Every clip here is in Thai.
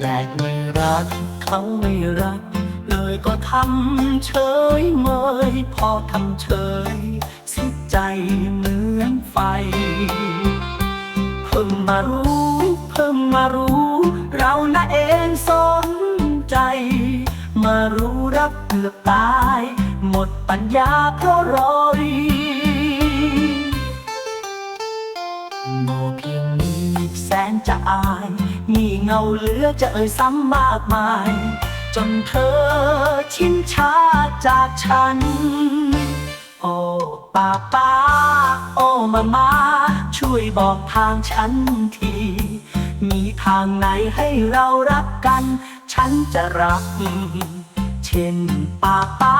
แลกไม่รักเขาไม่รัก เลยก็ทำเฉยเมย พอทำเฉย สิใจเหมือนไฟ เพิ่งมารู้ เพิ่งมารู้ เราน่ะเองสนใจ มารู้รับเกือบตาย หมดปัญญาเพราะรอรี โมเพียงนี้แสนจะอายงี่เงาเหลือจะเอ่ยซ้ำมากมาย จนเธอชินชาจากฉัน โอ้ป้าป้า โอ้มามา ช่วยบอกทางฉันที มีทางไหนให้เรารักกัน ฉันจะรัก เช่นป้าป้า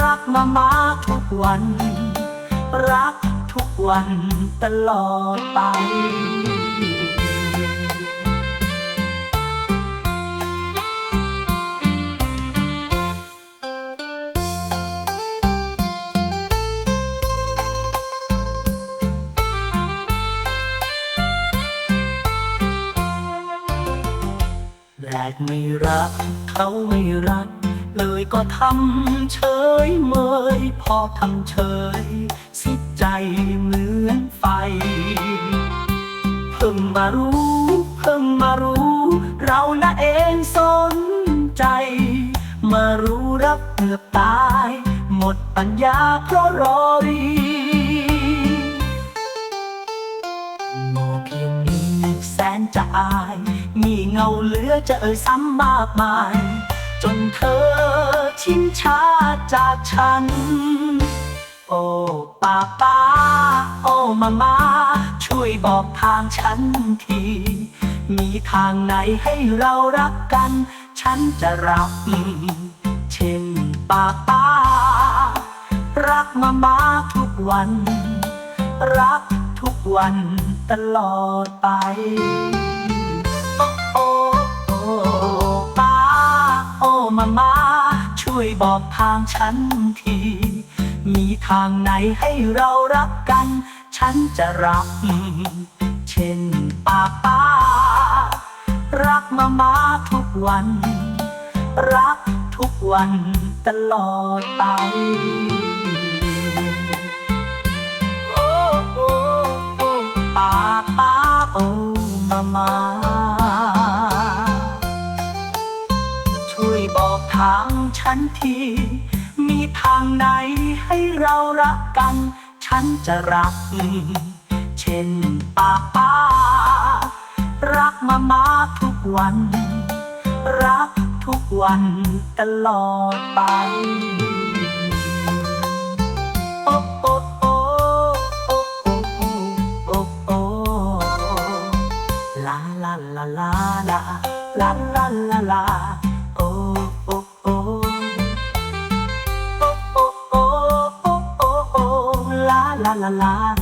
รักมามาทุกวัน รัก ทุกวันตลอดไปแรกไม่รัก เขาไม่รัก เลยก็ทำเฉยเมย พอทำเฉย ใจเหมือนไฟ เพิ่งมารู้ เพิ่งมารู้ เราน่ะเองสนใจ มารู้รับเกือบตาย หมดปัญญาเพราะรอรีโมเพียงนี้แสนจะอายงี่เงาเหลือจะเอ่ยซ้ำมากมาย จนเธอชินชาจากฉัน โอ้ป้าป้า โอ้มามาช่วยบอกทางฉันที มีทางไหนให้เรารักกัน ฉันจะรับ เช่นป้าป้า รักมามาทุกวัน รักทุกวันตลอดไป โอ้โอ้โอ้ป้า โอ้มามาช่วยบอกทางฉันที มีทางไหนให้เรารักกัน ฉันจะรับเช่นป้าป้า รักมามาทุกวัน รักทุกวันตลอดไปโอ้โอ้ป้าป้าโอ้มามาช่วยบอกทางฉันที มีทางไหนให้เรารักกัน ฉันจะรัก เช่นป้าป้า รักมามาทุกวัน รักทุกวันตลอดไปลาลาลาลาลาลา la